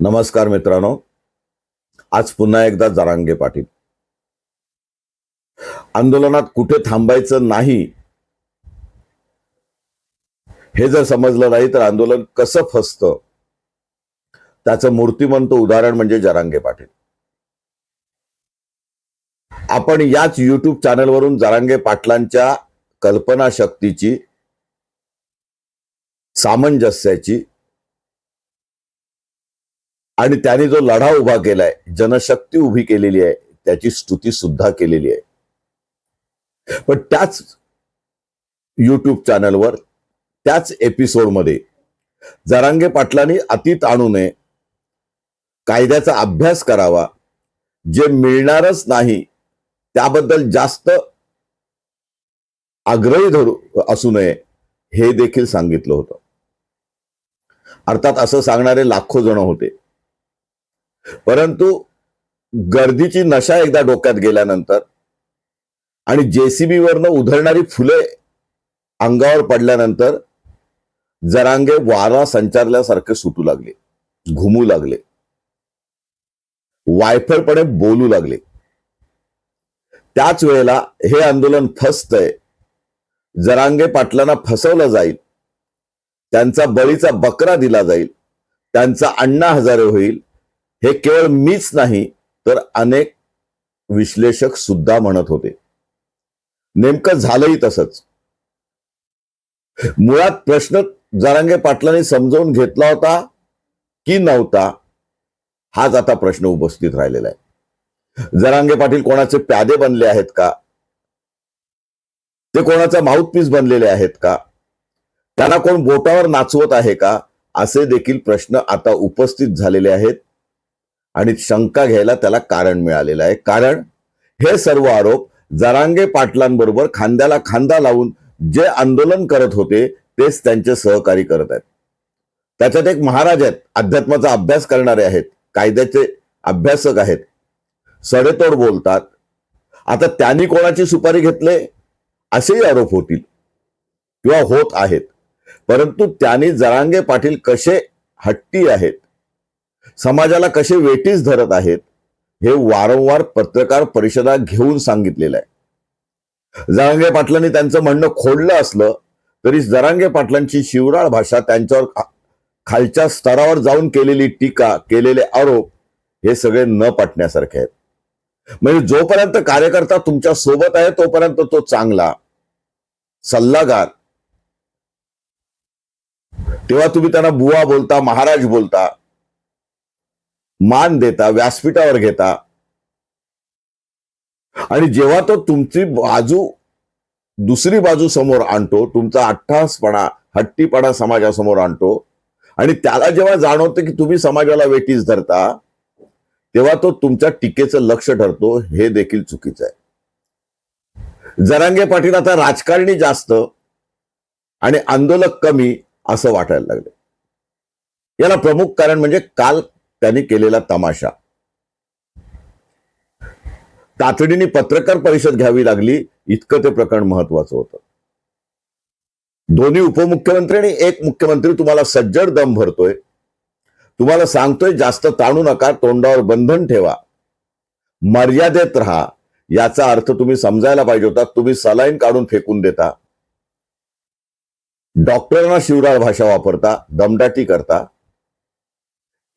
नमस्कार मित्रांनो. आज पुन्हा एकदा जरांगे पाटील. आंदोलनात कुठे थांबायचं नाही हे जर समजलं नाही तर आंदोलन कसं फसतं त्याचं मूर्तिमंत उदाहरण म्हणजे जरांगे पाटील. आपण याच युट्यूब चॅनलवरून जरांगे पाटलांच्या कल्पनाशक्तीची सामंजस्याची आणि त्याने जो लढा उभा केलाय जनशक्ती उभी केलेली आहे त्याची स्तुती सुद्धा केलेली आहे. पण त्याच युट्यूब चॅनलवर त्याच एपिसोडमध्ये जरांगे पाटलांनी अतीत आणू नये कायद्याचा अभ्यास करावा जे मिळणारच नाही त्याबद्दल जास्त आग्रही धरू असू नये हे देखील सांगितलं होतं. अर्थात असं सांगणारे लाखो जण होते. परंतु गर्दीची नशा एकदा डोक्यात गेल्यानंतर आणि जेसीबी वरनं उधळणारी फुले अंगावर पडल्यानंतर जरांगे वारा संचारल्यासारखे सुटू लागले घुमू लागले वायफळपणे बोलू लागले. त्याच वेळेला हे आंदोलन फसतंय जरांगे पाटलांना फसवलं जाईल त्यांचा बळीचा बकरा दिला जाईल त्यांचा अण्णा हजारे होईल हे केवळ मीच नाही तर अनेक विश्लेषक सुद्धा म्हणत होते. नेमकं झालंही तसंच. मुळात प्रश्न जारांगे पाटलांनी समजावून घेतला होता की नव्हता हाच आता प्रश्न उपस्थित राहिलेला आहे. जरांगे पाटील कोणाचे प्यादे बनले आहेत का? ते कोणाचा माउथपीस बनलेले आहेत का? त्यांना कोण बोटावर नाचवत आहे का? असे देखील प्रश्न आता उपस्थित झालेले आहेत. आणि शंका घ्यायला त्याला कारण मिळालेलं आहे. कारण हे सर्व आरोप जरांगे पाटलांबरोबर खांद्याला खांदा लावून जे आंदोलन करत होते तेच त्यांचे सहकारी करत आहेत. त्याच्यात एक महाराज आहेत अध्यात्माचा अभ्यास करणारे आहेत कायद्याचे अभ्यासक आहेत. सडेतोड बोलतात. आता त्यांनी कोणाची सुपारी घेतले? असेही आरोप होतील. किंवा होत आहेत. परंतु त्यांनी जरांगे पाटील कसे हट्टी आहेत समाजाला कसे वेटीस धरत आहेत हे वारंवार पत्रकार परिषदा घेऊन सांगितलेलं आहे. जरांगे पाटलांनी त्यांचं म्हणणं खोडलं असलं तरी जरांगे पाटलांची शिवराळ भाषा त्यांच्यावर खालच्या स्तरावर जाऊन केलेली टीका केलेले आरोप हे सगळे न पटण्यासारखे आहेत. म्हणजे जोपर्यंत कार्यकर्ता तुमच्यासोबत आहे तोपर्यंत तो चांगला. सल्लागार. तेव्हा तुम्ही त्यांना बुवा बोलता महाराज बोलता मान देता व्यासपीठावर घेता. आणि जेव्हा तो तुमची बाजू दुसरी बाजू समोर आणतो तुमचा अठ्ठासपणा हट्टीपणा समाजासमोर आणतो आणि त्याला जेव्हा जाणवतं की तुम्ही समाजाला वेटीस धरता तेव्हा तो तुमच्या टीकेचं लक्ष ठरतो हे देखील चुकीचं आहे. जरांगे पाटील आता राजकारणी जास्त आणि आंदोलक कमी असं वाटायला लागले. याला प्रमुख कारण म्हणजे काल त्यांनी केलेला तमाशा. तातडीने पत्रकार परिषद घ्यावी लागली इतकं ते प्रकरण महत्वाचं होतं. दोन्ही उपमुख्यमंत्री आणि एक मुख्यमंत्री तुम्हाला सज्जड दम भरतोय. तुम्हाला सांगतोय जास्त ताणू नका तोंडावर बंधन ठेवा. मर्यादेत राहा. याचा अर्थ तुम्ही समजायला पाहिजे होता तुम्ही सलाईन काढून फेकून देता. डॉक्टरांना शिवराळ भाषा वापरता दमदाटी करता.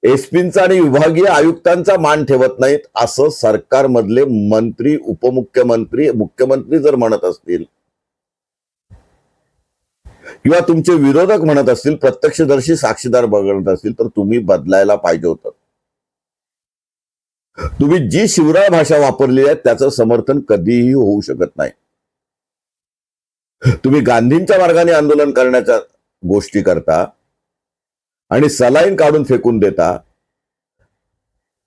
एसपींचा आणि विभागीय आयुक्तांचा मान ठेवत नाहीत असं सरकारमधले मंत्री उपमुख्यमंत्री मुख्यमंत्री जर म्हणत असतील किंवा तुमचे विरोधक म्हणत असतील प्रत्यक्षदर्शी साक्षीदार बघत असतील तर तुम्ही बदलायला पाहिजे होतं. तुम्ही जी शिवराळ भाषा वापरली आहे त्याचं समर्थन कधीही होऊ शकत नाही. तुम्ही गांधींच्या मार्गाने आंदोलन करण्याच्या गोष्टी करता आणि सलाईन काढून फेकून देता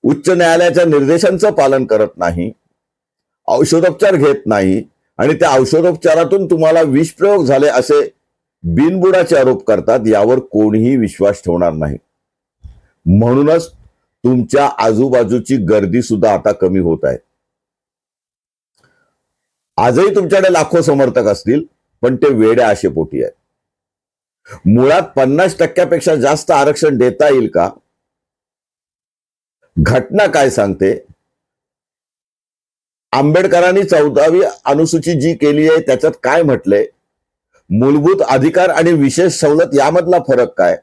उच्च न्यायालयाच्या निर्देशांचं पालन करत नाही औषधोपचार घेत नाही आणि त्या औषधोपचारातून तुम्हाला विषप्रयोग झाले असे बिनबुडाचे आरोप करतात यावर कोणीही विश्वास ठेवणार नाही. म्हणूनच तुमच्या आजूबाजूची गर्दी सुद्धा आता कमी होत आहे. आजही तुमच्याकडे लाखो समर्थक असतील पण ते वेड्या आशे पोटी आहेत. मुळात पन्नास टक्क्यापेक्षा जास्त आरक्षण देता येईल का? घटना काय सांगते? आंबेडकरांनी चौदावी अनुसूची जी केली आहे त्याच्यात काय म्हटलंय मूलभूत अधिकार आणि विशेष सवलत यामधला फरक काय?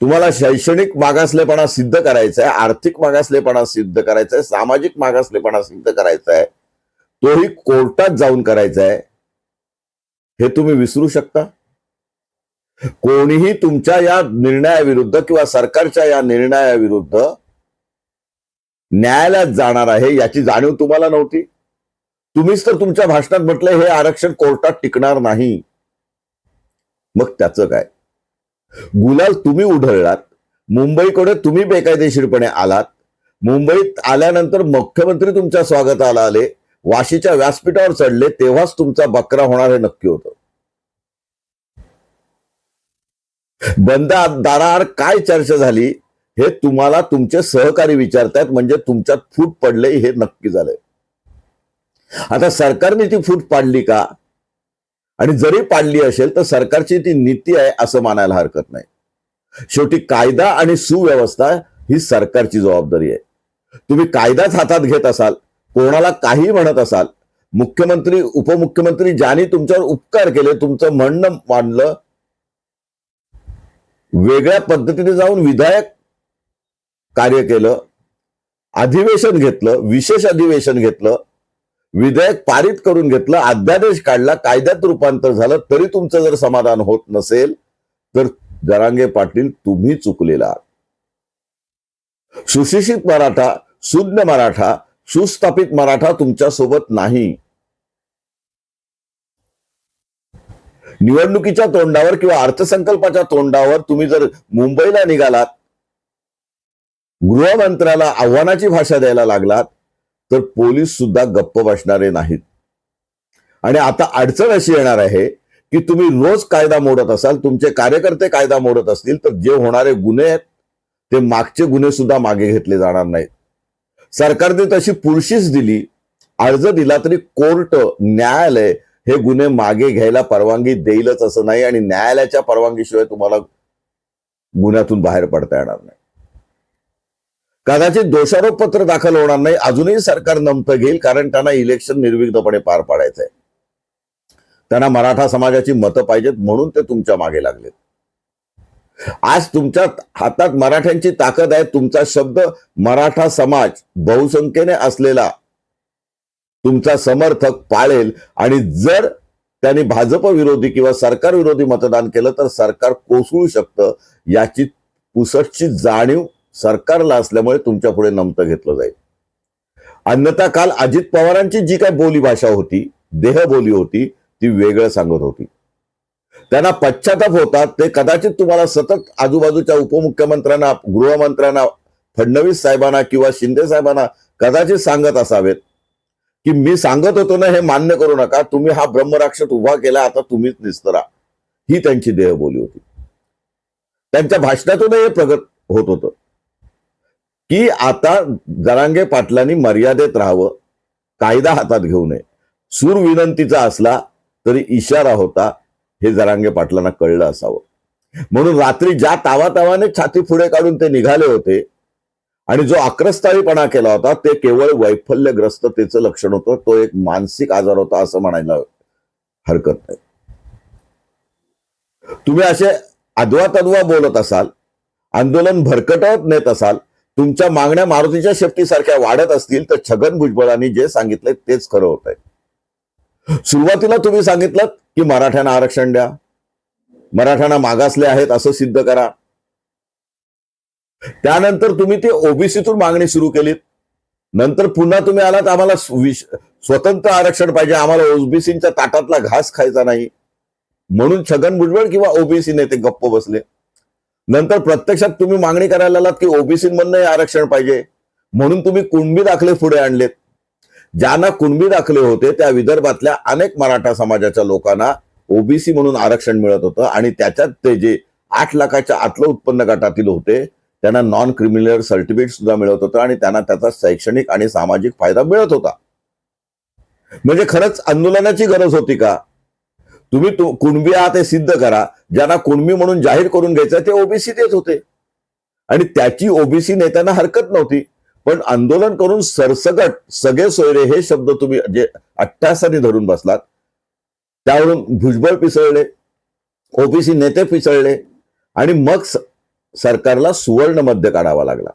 तुम्हाला शैक्षणिक मागासलेपणा सिद्ध करायचा आहे आर्थिक मागासलेपणा सिद्ध करायचा आहे सामाजिक मागासलेपणा सिद्ध करायचा आहे तोही कोर्टात जाऊन करायचा आहे. हे तुम्ही विसरू शकता. कोणीही तुमच्या या निर्णयाविरुद्ध किंवा सरकारच्या या निर्णयाविरुद्ध न्यायालयात जाणार आहे याची जाणीव तुम्हाला नव्हती. तुम्हीच तर तुमच्या भाषणात म्हटलं हे आरक्षण कोर्टात टिकणार नाही. मग त्याचं काय? गुलाल तुम्ही उधळलात मुंबईकडे तुम्ही बेकायदेशीरपणे आलात मुंबईत आल्यानंतर मुख्यमंत्री तुमच्या स्वागताला आले वाशीच्या व्यासपीठावर चढले तेव्हाच तुमचा बकरा होणार हे नक्की होतं. बंद दाराआड काय चर्चा झाली हे तुम्हाला तुमचे सहकारी विचारतायत म्हणजे तुमच्यात फूट पडले हे नक्की झालंय. आता सरकारने ती फूट पाडली का? आणि जरी पाडली असेल तर सरकारची ती नीती आहे असं मानायला हरकत नाही. शेवटी कायदा आणि सुव्यवस्था ही सरकारची जबाबदारी आहे. तुम्ही कायदाच हातात घेत असाल कोणाला काही म्हणत असाल मुख्यमंत्री उपमुख्यमंत्री ज्यांनी तुमच्यावर उपकार केले तुमचं म्हणणं मांडलं वेगळ्या पद्धतीने जाऊन विधायक कार्य केलं अधिवेशन घेतलं विशेष अधिवेशन घेतलं विधेयक पारित करून घेतलं अध्यादेश काढला कायद्यात रूपांतर झालं तरी तुमचं जर समाधान होत नसेल तर जरांगे पाटील तुम्ही चुकलेला आहात. सुशिक्षित मराठा शुद्ध मराठा सुस्थापित मराठा तुमच्यासोबत नाही. निवडणुकीच्या तोंडावर किंवा अर्थसंकल्पाच्या तोंडावर तुम्ही जर मुंबईला निघालात गृहमंत्र्याला आव्हानाची भाषा द्यायला लागलात तर पोलीस सुद्धा गप्प बसणारे नाहीत. आणि आता अडचण अशी येणार आहे की तुम्ही रोज कायदा मोडत असाल तुमचे कार्यकर्ते कायदा मोडत असतील तर जे होणारे गुन्हे आहेत ते मागचे गुन्हे सुद्धा मागे घेतले जाणार नाहीत. सरकारने तशी पुळशीच दिली. अर्ज दिला तरी कोर्ट न्यायालय हे गुन्हे मागे घ्यायला परवानगी देईलच असं नाही आणि न्यायालयाच्या परवानगीशिवाय तुम्हाला गुन्ह्यातून बाहेर पडता येणार नाही. कदाचित दोषारोप पत्र दाखल होणार नाही. अजूनही सरकार नमतं घेईल कारण त्यांना इलेक्शन निर्विघ्नपणे पार पाडायचंय. आहे त्यांना मराठा समाजाची मतं पाहिजेत म्हणून ते तुमच्या मागे लागलेत. आज तुमच्या हातात मराठ्यांची ताकद आहे तुमचा शब्द मराठा समाज बहुसंख्येने असलेला तुमचा समर्थक पाळेल. आणि जर त्यांनी भाजप विरोधी किंवा सरकार विरोधी मतदान केलं तर सरकार कोसळू शकतं. याची पुसटची जाणीव सरकारला असल्यामुळे तुमच्यापुढे नमतं घेतलं जाईल. अन्यथा काल अजित पवारांची जी काय बोलीभाषा होती होती देहबोली होती ती वेगळं सांगत होती. त्यांना पश्चाताप होतात ते कदाचित तुम्हाला सतत आजूबाजूच्या उपमुख्यमंत्र्यांना गृहमंत्र्यांना फडणवीस साहेबांना किंवा शिंदे साहेबांना कदाचित सांगत असावेत. की मी सांगत होतो ना हे मान्य करू नका. तुम्ही हा ब्रह्मराक्षस उभा केला आता तुम्हीच निस्तरा ही त्यांची देहबोली होती. त्यांच्या भाषणातून हे प्रगत होत होतं. की आता जरांगे पाटलांनी मर्यादेत राहावं. कायदा हातात घेऊ नये. सूर विनंतीचा असला तरी इशारा होता. हे जरांगे पाटलांना कळलं असावं. म्हणून रात्री ज्या तावातावाने छाती पुढे काढून ते निघाले होते आणि जो आक्रस्ताळीपणा केला होता ते केवळ वैफल्यग्रस्ततेचं लक्षण होतं. तो एक मानसिक आजार होता असं म्हणायला हरकत नाही. तुम्ही असे अद्वा तद्वा बोलत असाल आंदोलन भरकटवत नेत असाल तुमच्या मागण्या मारुतीच्या शेपटीसारख्या वाढत असतील तर छगन भुजबळांनी जे सांगितले तेच खरं होत आहे सुरुवातीला तुम्ही सांगितलं की मराठ्यांना आरक्षण द्या. मराठ्यांना मागासले आहेत असं सिद्ध करा. त्यानंतर तुम्ही ते ओबीसीतून मागणी सुरू केलीत. नंतर पुन्हा तुम्ही आलात आम्हाला स्वतंत्र आरक्षण पाहिजे. आम्हाला ओबीसीच्या ताटातला घास खायचा नाही. म्हणून छगन भुजबळ किंवा ओबीसी नेते गप्प बसले. नंतर प्रत्यक्षात तुम्ही मागणी करायला आलात की ओबीसी मधनं आरक्षण पाहिजे. म्हणून तुम्ही कुणबी दाखले पुढे आणलेत. ज्यांना कुणबी दाखले होते त्या विदर्भातल्या अनेक मराठा समाजाच्या लोकांना ओबीसी म्हणून आरक्षण मिळत होतं आणि त्याच्यात ते जे आठ लाखाच्या आतलं उत्पन्न गटातील होते त्यांना नॉन क्रिमिनल सर्टिफिकेट सुद्धा मिळत होतं आणि त्यांना त्याचा शैक्षणिक आणि सामाजिक फायदा मिळत होता. म्हणजे खरंच आंदोलनाची गरज होती का? तुम्ही तु- कुणबी आहात हे सिद्ध करा. ज्यांना कुणबी म्हणून जाहीर करून घ्यायचं ते ओबीसी देत होते. आणि त्याची ओबीसी नेत्यांना हरकत नव्हती. पण आंदोलन करून सरसगट सगळे सोयरे हे शब्द तुम्ही जे अठ्ठासाने धरून बसलात त्यावरून भुजबळ पिसळले ओबीसी नेते पिसळले आणि मग सरकारला सुवर्ण मध्य काढावा लागला.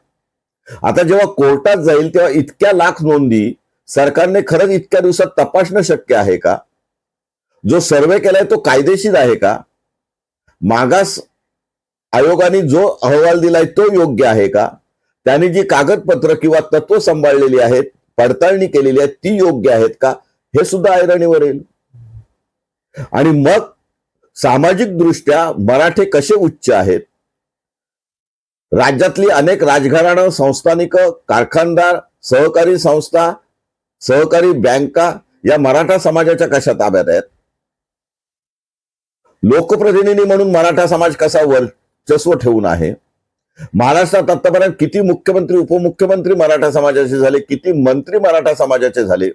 आता जेव्हा कोर्टात जाईल तेव्हा इतक्या लाख नोंदी सरकारने खरंच इतक्या दिवसात तपासणं शक्य आहे का? जो सर्वे केलाय तो कायदेशीर आहे का? मागास आयोगाने जो अहवाल दिलाय तो योग्य आहे का? त्यांनी जी कागदपत्र किंवा तत्व सांभाळलेली आहेत पडताळणी केलेली आहे ती योग्य आहेत का? हे सुद्धा ऐरणीवर येईल. आणि मग सामाजिक दृष्ट्या मराठे कसे उच्च आहेत? राज्यातली अनेक राजघराणं संस्थानिक कारखानदार सहकारी संस्था सहकारी बँका या मराठा समाजाच्या कशा ताब्यात आहेत? लोकप्रतिनिधी म्हणून मराठा समाज कसा वर्चस्व ठेवून आहे? महाराष्ट्रात आतापर्यंत किती मुख्यमंत्री उपमुख्यमंत्री मराठा समाजाचे झाले? किती मंत्री मराठा समाजाचे झाले?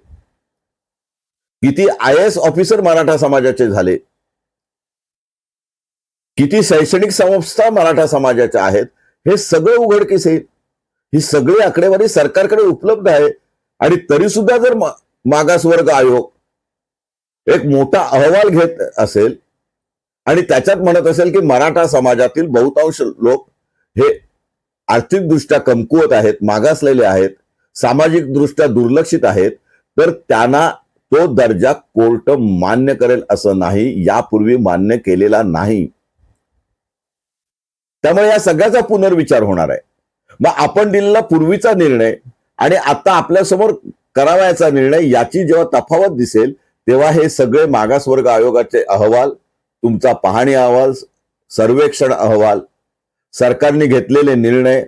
किती आय एस ऑफिसर मराठा समाजाचे झाले? किती शैक्षणिक संस्था मराठा समाजाच्या आहेत? हे सगळं उघडकीस येईल. ही सगळी आकडेवारी सरकारकडे उपलब्ध आहे. आणि तरी सुद्धा जर मागासवर्ग आयोग एक मोठा अहवाल घेत असेल आणि त्याच्यात म्हणत असेल की मराठा समाजातील बहुतांश लोक हे आर्थिकदृष्ट्या कमकुवत आहेत मागासलेले आहेत सामाजिक दृष्ट्या दुर्लक्षित आहेत तर त्यांना तो दर्जा कोर्ट मान्य करेल असं नाही यापूर्वी मान्य केलेला नाही. त्यामुळे या सगळ्याचा पुनर्विचार होणार आहे. मग आपण दिलेला पूर्वीचा निर्णय आणि आता आपल्यासमोर करावयाचा निर्णय याची जेव्हा तफावत दिसेल तेव्हा हे सगळे मागासवर्ग आयोगाचे अहवाल तुमचा पाहणी अहवाल सर्वेक्षण अहवाल सरकारने घेतलेले निर्णय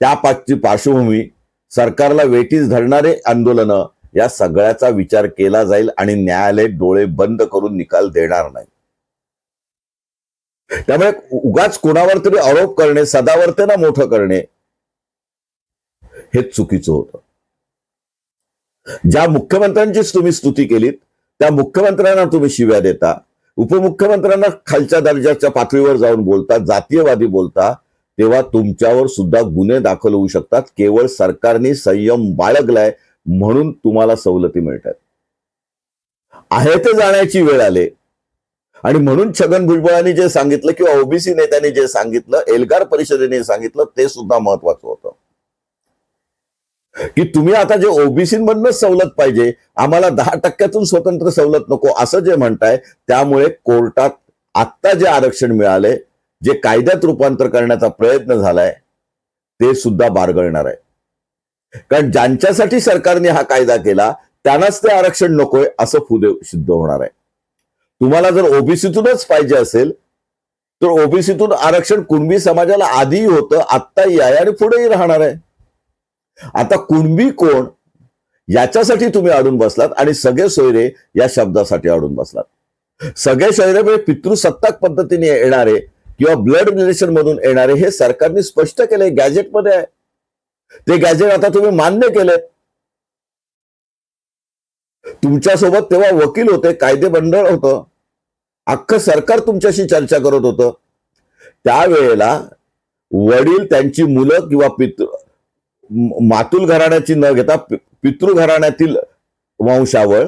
त्या पाठची पार्श्वभूमी सरकारला वेटीस धरणारे आंदोलनं या सगळ्याचा विचार केला जाईल आणि न्यायालय डोळे बंद करून निकाल देणार नाही. त्यामुळे उगाच कोणावर तरी आरोप करणे सदावर्तेना मोठं करणे हे चुकीचं होतं. ज्या मुख्यमंत्र्यांचीच तुम्ही स्तुती केलीत त्या मुख्यमंत्र्यांना तुम्ही शिव्या देता. उपमुख्यमंत्र्यांना खालच्या दर्जाच्या पातळीवर जाऊन बोलता जातीयवादी बोलता तेव्हा तुमच्यावर सुद्धा गुन्हे दाखल होऊ शकतात. केवळ सरकारने संयम बाळगलाय म्हणून तुम्हाला सवलती मिळतात. आहे ते जाण्याची वेळ आले. आणि म्हणून छगन भुजबळांनी जे सांगितलं किंवा ओबीसी नेत्यांनी जे सांगितलं एल्गार परिषदेने सांगितलं ते सुद्धा महत्वाचं होतं. की तुम्ही आता जे ओबीसीमधनच सवलत पाहिजे आम्हाला दहा टक्क्यातून स्वतंत्र सवलत नको असं जे म्हणताय त्यामुळे कोर्टात आत्ता जे आरक्षण मिळाले जे कायद्यात रूपांतर करण्याचा प्रयत्न झालाय ते सुद्धा बारगळणार आहे. कारण ज्यांच्यासाठी सरकारने हा कायदा केला त्यांनाच ते आरक्षण नकोय असं पुढे सिद्ध होणार आहे. तुम्हाला जर ओबीसीतूनच पाहिजे असेल तर ओबीसीतून आरक्षण कुणबी समाजाला आधीही होतं आत्ताही आहे आणि पुढेही राहणार आहे. आता कुणबी कोण याच्यासाठी तुम्ही अडून बसलात आणि सगळे सोयरे या शब्दासाठी अडून बसलात. सगळे सोयरे म्हणजे पितृसत्ताक पद्धतीने येणारे किंवा ब्लड रिलेशन मधून येणारे हे सरकारने स्पष्ट केले गॅजेटमध्ये आहे. ते गॅजेट आता तुम्ही मान्य केले तुमच्यासोबत तेव्हा वकील होते कायदे मंडळ होतं. अख्खं सरकार तुमच्याशी चर्चा करत होतं. त्यावेळेला वडील त्यांची मुलं किंवा पितृ मातुल घराण्याची न घेता पितृ घराण्यातील वंशावळ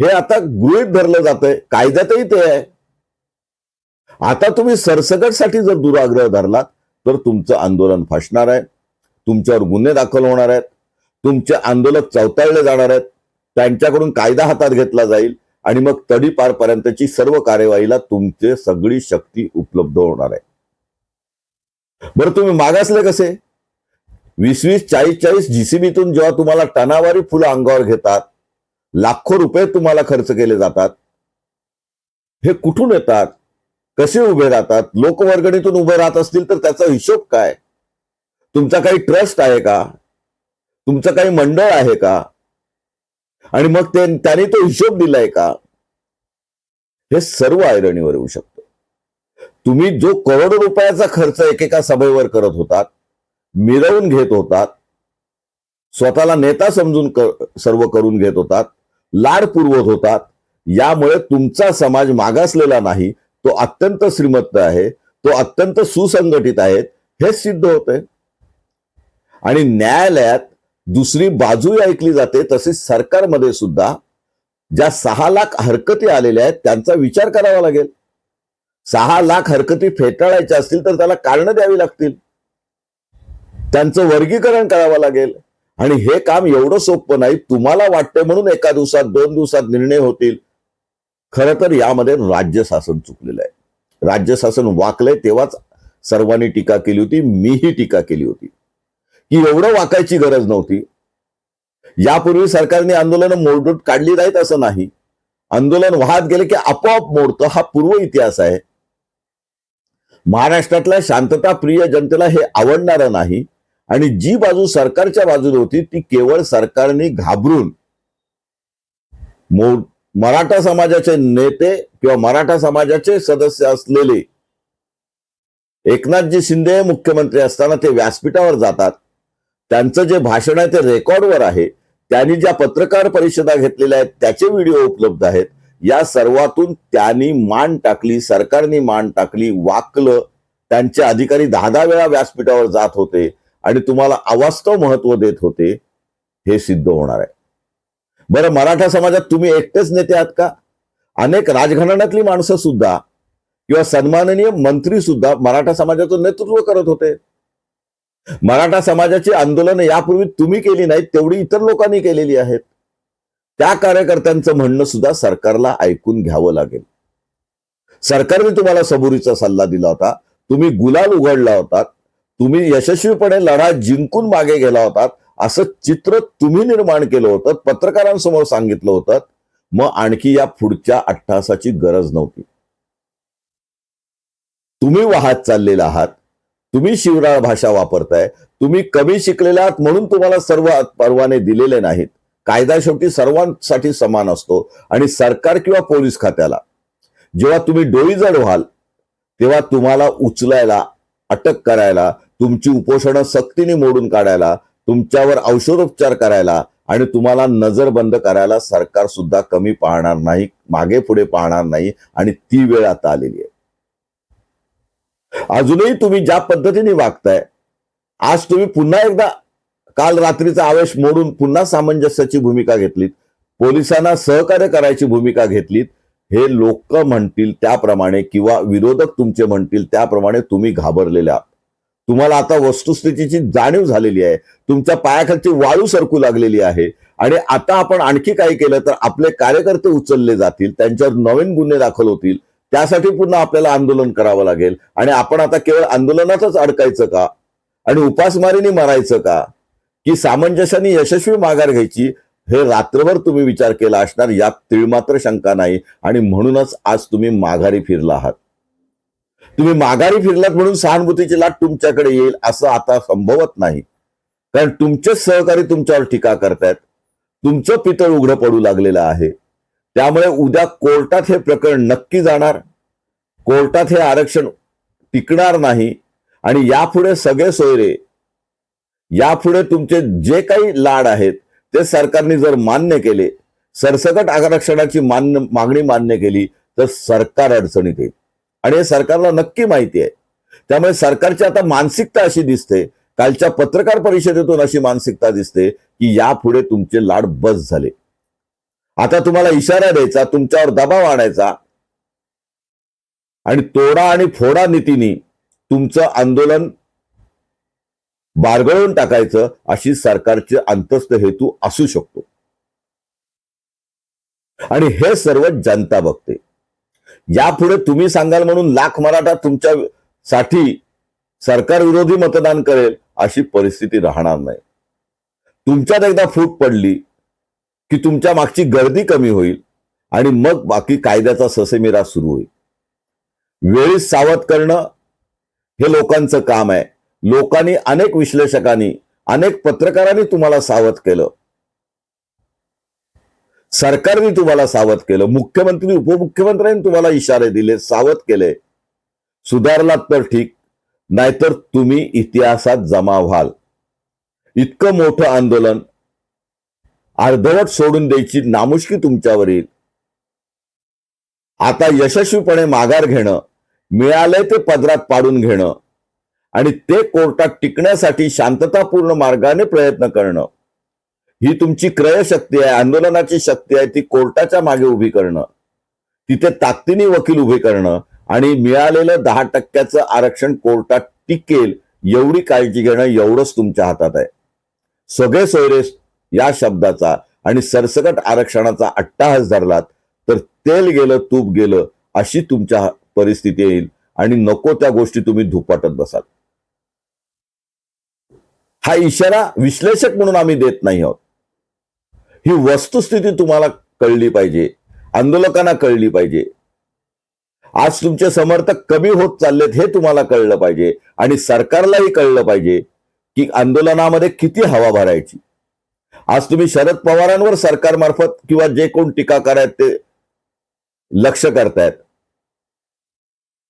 हे आता गृहित धरलं जातंय. कायद्यातही ते आहे. आता तुम्ही सरसकटसाठी जर दुराग्रह धरलात तर तुमचं आंदोलन फासणार आहे. तुमच्यावर गुन्हे दाखल होणार आहेत. तुमचे आंदोलक चौताळले जाणार आहेत. त्यांच्याकडून कायदा हातात घेतला जाईल आणि मग तडीपारपर्यंतची सर्व कार्यवाहीला तुमचे सगळी शक्ती उपलब्ध होणार आहे. बरं तुम्ही मागासले कसे? वीस वीस चाळीस चाळीस जीसीबीतून जेव्हा तुम्हाला टनावारी फुलं अंगावर घेतात लाखो रुपये तुम्हाला खर्च केले जातात हे कुठून येतात? कसे उभे राहतात? लोकवर्गणीतून उभे राहत असतील तर त्याचा हिशोब काय? तुमचा काही ट्रस्ट आहे का? तुमचं काही मंडळ आहे का? आणि मग ते त्यांनी तो हिशोब दिलाय का? हे सर्व ऐरणीवर येऊ शकतं. तुम्ही जो करोडो रुपयाचा खर्च एकेका सभेवर करत होतात मिरवून घेत होतात. स्वतःला नेता समजून कर, सर्व करून घेत होतात. लाड पुरवत होतात. यामुळे तुमचा समाज मागासलेला नाही. तो अत्यंत श्रीमंत आहे. तो अत्यंत सुसंघटित आहे. हेच सिद्ध होते. आणि न्यायालयात दुसरी बाजूही ऐकली जाते. तसेच सरकारमध्ये सुद्धा ज्या सहा लाख हरकती आलेल्या आहेत त्यांचा विचार करावा लागेल. सहा लाख हरकती फेटाळायच्या असतील तर त्याला कारणं द्यावी लागतील. त्यांचं वर्गीकरण करावं लागेल. आणि हे काम एवढं सोपं नाही तुम्हाला वाटतंय म्हणून एका दिवसात दोन दिवसात निर्णय होतील. खरं तर यामध्ये राज्य शासन चुकलेलं आहे. राज्य शासन वाकलंय तेव्हाच सर्वांनी टीका केली होती मीही टीका केली होती. की एवढं वाकायची गरज नव्हती. यापूर्वी सरकारने आंदोलनं मोडून काढली नाहीत असं नाही. आंदोलन वाहत गेले की आपोआप मोडतं हा पूर्व इतिहास आहे. महाराष्ट्रातल्या शांतता प्रिय जनतेला हे आवडणारं नाही. आणि जी बाजू सरकारच्या बाजूने होती ती केवळ सरकारने घाबरून मराठा समाजाचे नेते किंवा मराठा समाजाचे सदस्य असलेले एकनाथजी शिंदे मुख्यमंत्री असताना ते व्यासपीठावर जातात. त्यांचं जे भाषण आहे ते रेकॉर्डवर आहे. त्यांनी ज्या पत्रकार परिषदा घेतलेल्या आहेत त्याचे व्हिडिओ उपलब्ध आहेत. या सर्वातून त्यांनी मान टाकली सरकारने मान टाकली वाकलं. त्यांचे अधिकारी दहा दहा वेळा व्यासपीठावर जात होते. आणि तुम्हाला अवास्तव महत्त्व देत होते हे सिद्ध होणार आहे. बरं मराठा समाजात तुम्ही एकटेच नेते आहात का? अनेक राजघराण्यातली माणसं सुद्धा किंवा सन्माननीय मंत्री सुद्धा मराठा समाजाचं नेतृत्व करत होते. मराठा समाजाची आंदोलन यापूर्वी तुम्ही केली नाहीत तेवढी इतर लोकांनी केलेली आहेत. त्या कार्यकर्त्यांचं म्हणणं सुद्धा सरकारला ऐकून घ्यावं लागेल. सरकारने तुम्हाला सबुरीचा सल्ला दिला होता. तुम्ही गुलाल उघडला होता. तुम्ही यशस्वीपणे लढा जिंकून मागे गेला होतात. असं चित्र तुम्ही निर्माण केलं होतं पत्रकारांसमोर सांगितलं होतं. मग आणखी या पुढच्या अट्टहासाची गरज नव्हती. तुम्ही वाहत चाललेला आहात. तुम्ही शिवराळ भाषा वापरताय. तुम्ही कमी शिकलेला आहात म्हणून तुम्हाला सर्व परवाने दिलेले नाहीत. कायदा शेवटी सर्वांसाठी समान असतो आणि सरकार किंवा पोलीस खात्याला. जेव्हा तुम्ही डोईजड व्हाल तेव्हा तुम्हाला उचलायला अटक करायला तुमची उपोषणं सक्तीने मोडून काढायला तुमच्यावर औषधोपचार करायला आणि तुम्हाला नजरबंद करायला सरकार सुद्धा कमी पाहणार नाही मागे पुढे पाहणार नाही आणि ती वेळ आता आलेली आहे. अजूनही तुम्ही ज्या पद्धतीने वागताय आज तुम्ही पुन्हा एकदा काल रात्रीचा आवेश मोडून पुन्हा सामंजस्याची भूमिका घेतलीत पोलिसांना सहकार्य करायची भूमिका घेतलीत हे लोक म्हणतील त्याप्रमाणे किंवा विरोधक तुमचे म्हणतील त्याप्रमाणे तुम्ही घाबरलेले आहात. तुम्हाला आता वस्तुस्थितीची जाणीव झालेली आहे. तुमच्या पायाखालची वाळू सरकू लागलेली आहे. आणि आता आपण आणखी काही केलं तर आपले कार्यकर्ते उचलले जातील. त्यांच्यावर नवीन गुन्हे दाखल होतील. त्यासाठी पुन्हा आपल्याला आंदोलन करावं लागेल. आणि आपण आता केवळ आंदोलनातच अडकायचं का? आणि उपासमारीने मरायचं का? की सामंजस्याने यशस्वी माघार घ्यायची? हे रात्रभर तुम्ही विचार केला असणार. यात तिळमात्र शंका नाही. आणि म्हणूनच आज तुम्ही माघारी फिरला आहात. तुम्ही माघारी फिरलात म्हणून सहानुभूतीची लाट तुमच्याकडे येईल असं आता संभवत नाही. कारण तुमचेच सहकारी तुमच्यावर टीका करतायत. तुमचं पितळ उघडं पडू लागलेलं आहे. त्यामुळे उद्या कोर्टात हे प्रकरण नक्की जाणार. कोर्टात हे आरक्षण टिकणार नाही. आणि यापुढे सगळे सोयरे यापुढे तुमचे जे काही लाड आहेत ते सरकारने जर मान्य केले सरसकट आरक्षणाची मान्य मागणी मान्य केली तर सरकार अडचणीत येईल. आणि हे सरकारला नक्की माहिती आहे. त्यामुळे सरकारची आता मानसिकता अशी दिसते. कालच्या पत्रकार परिषदेतून अशी मानसिकता दिसते की यापुढे तुमचे लाड बस झाले. आता तुम्हाला इशारा द्यायचा तुमच्यावर दबाव आणायचा. आणि तोडा आणि फोडा नीतीने तुमचं आंदोलन बारगळून टाकायचं अशी सरकारचे अंतस्थ हेतू असू शकतो. आणि हे सर्व जनता बघते. यापुढे तुम्ही सांगाल म्हणून लाख मराठा तुमच्या साठी सरकार विरोधी मतदान करेल अशी परिस्थिती राहणार नाही. तुमच्यात एकदा फूट पडली की तुमच्या मागची गर्दी कमी होईल आणि मग बाकी कायद्याचा ससेमिरा सुरू होईल. वेळी सावध करणं हे लोकांचं काम आहे. लोकांनी अनेक विश्लेषकांनी अनेक पत्रकारांनी तुम्हाला सावध केलं. सरकारने तुम्हाला सावध केलं मुख्यमंत्री उपमुख्यमंत्र्यांनी तुम्हाला इशारे दिले सावध केले. सुधारलात तर ठीक नाहीतर तुम्ही इतिहासात जमा व्हाल. इतकं मोठं आंदोलन अर्धवट सोडून द्यायची नामुष्की तुमच्यावर येईल. आता यशस्वीपणे माघार घेणं मिळालंय ते पदरात पाडून घेणं आणि ते कोर्टात टिकण्यासाठी शांततापूर्ण मार्गाने प्रयत्न करणं. ही तुमची क्रयशक्ती आहे आंदोलनाची शक्ती आहे ती कोर्टाच्या मागे उभी करणं. तिथे ताकदीने वकील उभे करणं आणि मिळालेलं दहा टक्क्याचं आरक्षण कोर्टात टिकेल एवढी काळजी घेणं एवढंच तुमच्या हातात आहे. सगळे सोयरे या शब्दाचा आणि सरसकट आरक्षणाचा अट्टाहास धरलात तर तेल गेलं तूप गेलं अशी तुमच्या परिस्थिती येईल आणि नको त्या गोष्टी तुम्ही धुपाटत बसाल. हा इशारा विश्लेषक म्हणून आम्ही देत नाही आहोत. ही वस्तुस्थिती तुम्हाला कळली पाहिजे. आंदोलकांना कळली पाहिजे. आज तुमचे समर्थक कमी होत चाललेत हे तुम्हाला कळलं पाहिजे. आणि सरकारलाही कळलं पाहिजे की आंदोलनामध्ये किती हवा भरायची. आज तुम्ही शरद पवारांवर सरकारमार्फत किंवा जे कोण टीकाकार आहेत ते लक्ष करतायत.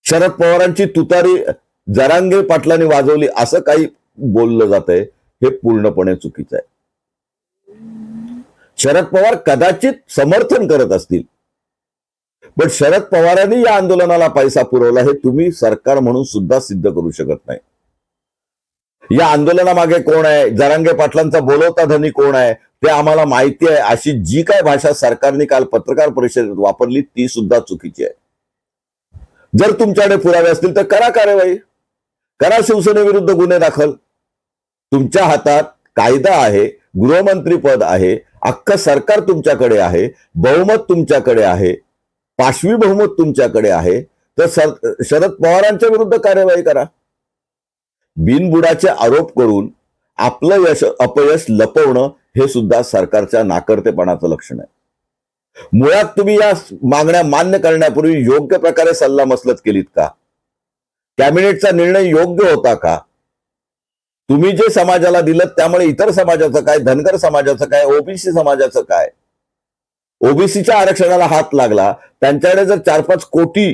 शरद पवारांची तुतारी जरांगे पाटलांनी वाजवली असं काही बोललं जात आहे हे पूर्णपणे चुकीचं आहे. शरद पवार कदाचित समर्थन करत असतील. पण शरद पवारांनी या आंदोलनाला पैसा पुरवला हे तुम्ही सरकार म्हणून सुद्धा सिद्ध करू शकत नाही. या आंदोलनामागे कोण आहे? जरांगे पाटलांचा बोलवता धनी कोण आहे? ते आम्हाला माहिती आहे. अशी जी काय भाषा सरकारने काल पत्रकार परिषदेत वापरली ती सुद्धा चुकीची आहे. जर तुमच्याकडे पुरावे असतील तर करा कार्यवाही. करा शिवसेनेविरुद्ध गुन्हे दाखल. तुमच्या हातात कायदा आहे. गृहमंत्री पद आहे अख्खं सरकार तुमच्याकडे आहे बहुमत तुमच्याकडे आहे पाशवी बहुमत तुमच्याकडे आहे तर सर शरद पवारांच्या विरुद्ध कार्यवाही करा. बिनबुडाचे आरोप करून आपलं यश अपयश लपवणं हे सुद्धा सरकारच्या नाकर्तेपणाचं लक्षण आहे. मुळात तुम्ही या मागण्या मान्य करण्यापूर्वी योग्य प्रकारे सल्ला मसलत केलीत का? कॅबिनेटचा निर्णय योग्य होता का? तुम्ही जे समाजाला दिलं त्यामुळे इतर समाजाचं काय धनगर समाजाचं काय ओबीसी समाजाचं काय? ओबीसीच्या आरक्षणाला हात लागला त्यांच्याकडे जर चार पाच कोटी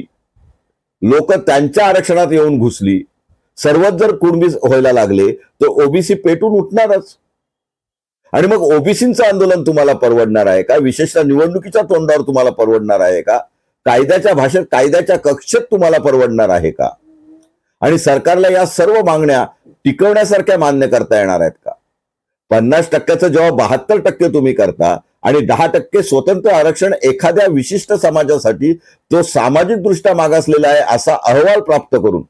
लोक त्यांच्या आरक्षणात येऊन घुसली सर्वच जर कुणबी व्हायला लागले तर ओबीसी पेटून उठणारच. आणि मग ओबीसीचं आंदोलन तुम्हाला परवडणार आहे का? विशेषतः निवडणुकीच्या तोंडावर तुम्हाला परवडणार आहे का? कायद्याच्या भाषेत कायद्याच्या कक्षेत तुम्हाला परवडणार आहे का? आणि सरकारला या सर्व मागण्या टिकवण्यासारख्या मान्य करता येणार आहेत का? पन्नास टक्क्याचं जेव्हा बहात्तर टक्के तुम्ही करता आणि दहा टक्के स्वतंत्र आरक्षण एखाद्या विशिष्ट समाजासाठी जो सामाजिक दृष्ट्या मागासलेला आहे असा अहवाल प्राप्त करून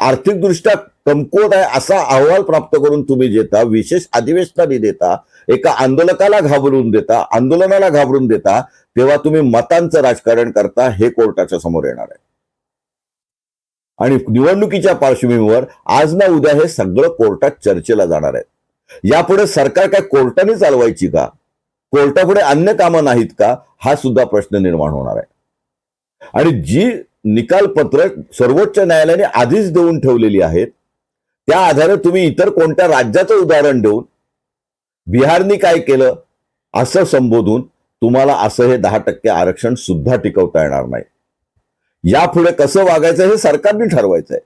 आर्थिकदृष्ट्या कमकुवत आहे असा अहवाल प्राप्त करून तुम्ही देता विशेष अधिवेशनाने देता एका आंदोलकाला घाबरून देता आंदोलनाला घाबरून देता तेव्हा तुम्ही मतांचं राजकारण करता हे कोर्टाच्या समोर येणार आहे. आणि निवडणुकीच्या पार्श्वभूमीवर आज ना उद्या हे सगळं कोर्टात चर्चेला जाणार आहे यापुढे सरकार काय कोर्टाने चालवायची का? कोर्टापुढे अन्य कामं नाहीत का? हा सुद्धा प्रश्न निर्माण होणार आहे. आणि जी निकालपत्र सर्वोच्च न्यायालयाने आधीच देऊन ठेवलेली आहेत त्या आधारे तुम्ही इतर कोणत्या राज्याचं उदाहरण देऊन बिहारनी काय केलं असं संबोधून तुम्हाला असं हे दहा टक्के आरक्षण सुद्धा टिकवता येणार नाही. यापुढे कसं वागायचं हे सरकारने ठरवायचंय.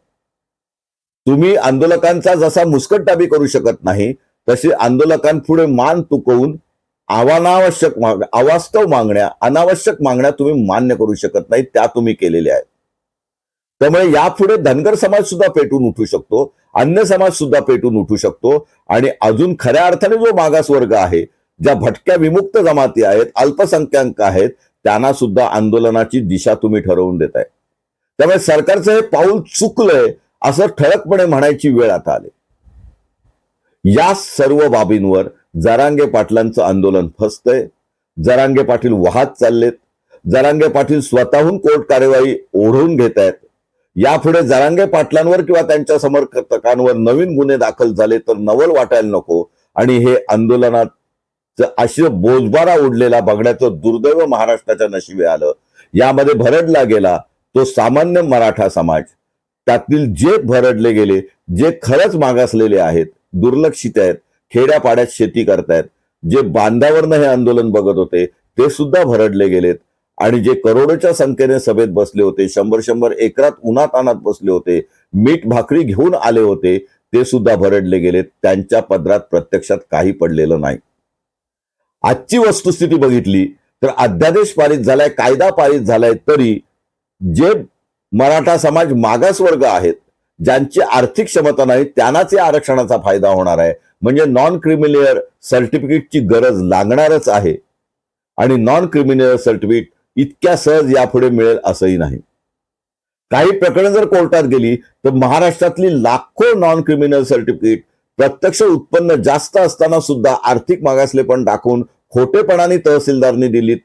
तुम्ही आंदोलकांचा जसा मुस्कटदाबी करू शकत नाही तशी आंदोलकांपुढे मान तुकवून अनावश्यक माग अवास्तव मागण्या अनावश्यक मागण्या तुम्ही मान्य करू शकत नाही त्या तुम्ही केलेल्या आहेत. त्यामुळे यापुढे धनगर समाज सुद्धा पेटून उठू शकतो अन्य समाज सुद्धा पेटून उठू शकतो आणि अजून खऱ्या अर्थाने जो मागास वर्ग आहे ज्या भटक्या विमुक्त जमाती आहेत अल्पसंख्याक आहेत त्यांना सुद्धा आंदोलनाची दिशा तुम्ही ठरवून देताय. त्यामुळे सरकारचं हे पाऊल चुकलंय असं ठळकपणे म्हणायची वेळ आता आली. या सर्व बाबींवर जरांगे पाटलांचं आंदोलन फसतंय जरांगे पाटील वाहत चाललेत जरांगे पाटील स्वतःहून कोर्ट कार्यवाही ओढवून घेत आहेत यापुढे जरांगे पाटलांवर किंवा त्यांच्या समर्थकांवर नवीन गुन्हे दाखल झाले तर नवल वाटायला नको आणि हे आंदोलनात असं बोजबारा उडलेला बघण्याचं दुर्दैव महाराष्ट्राच्या नशिबे आलं यामध्ये भरडला गेला तो सामान्य मराठा समाज. त्यातील जे भरडले गेले जे खरंच मागासलेले आहेत दुर्लक्षित आहेत खेड्यापाड्यात शेती करतायत जे बांधावरनं हे आंदोलन बघत होते ते सुद्धा भरडले गेलेत. आणि जे करोडोच्या संख्येने सभेत बसले होते शंभर शंभर एकरात उन्हात अनात बसले होते मीठ भाकरी घेऊन आले होते ते सुद्धा भरडले गेलेत. त्यांच्या पदरात प्रत्यक्षात काही पडलेलं नाही. आजची वस्तुस्थिती बघितली तर अध्यादेश पारित झालाय कायदा पारित झालाय तरी जे मराठा समाज मागासवर्ग आहेत ज्यांची आर्थिक क्षमता नाही त्यांनाच या आरक्षणाचा फायदा होणार आहे. म्हणजे नॉन क्रिमिलियर सर्टिफिकेटची गरज लागणारच आहे. आणि नॉन क्रिमिलियर सर्टिफिकेट इतक्या सहज यापुढे मिळेल असंही नाही. काही प्रकरणं जर कोर्टात गेली तर महाराष्ट्रातली लाखो नॉन क्रिमिनल सर्टिफिकेट प्रत्यक्ष उत्पन्न जास्त असताना सुद्धा आर्थिक मागासलेपण दाखवून खोटेपणाने तहसीलदारनी दिलीत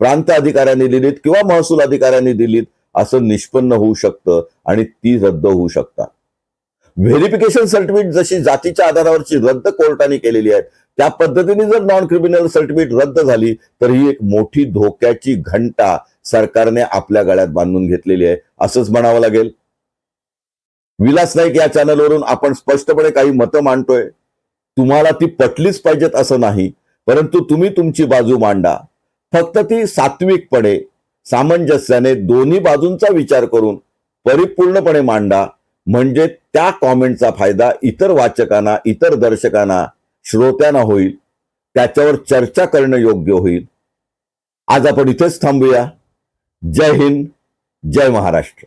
प्रांत अधिकाऱ्यांनी दिलीत किंवा महसूल अधिकाऱ्यांनी दिलीत असं निष्पन्न होऊ शकतं आणि ती रद्द होऊ शकतात. व्हेरिफिकेशन सर्टिफिकेट जशी जातीच्या आधारावरची रद्द कोर्टाने केलेली आहे त्या पद्धतीने जर नॉन क्रिमिनल सर्टिफिकेट रद्द झाली तर ही एक मोठी धोक्याची घंटा सरकारने आपल्या गळ्यात बांधून घेतलेली आहे असंच म्हणावं लागेल. विलास नाईक या चॅनलवरून आपण स्पष्टपणे काही मतं मांडतोय. तुम्हाला ती पटलीच पाहिजेत असं नाही परंतु तुम्ही तुमची बाजू मांडा. फक्त ती सात्विकपणे सामंजस्याने दोन्ही बाजूंचा विचार करून परिपूर्णपणे मांडा. म्हणजे त्या कॉमेंटचा फायदा इतर वाचकांना इतर दर्शकांना श्रोत्यांना होईल. त्याच्यावर चर्चा करणं योग्य होईल. आज आपण इथेच थांबूया. जय हिंद जय महाराष्ट्र.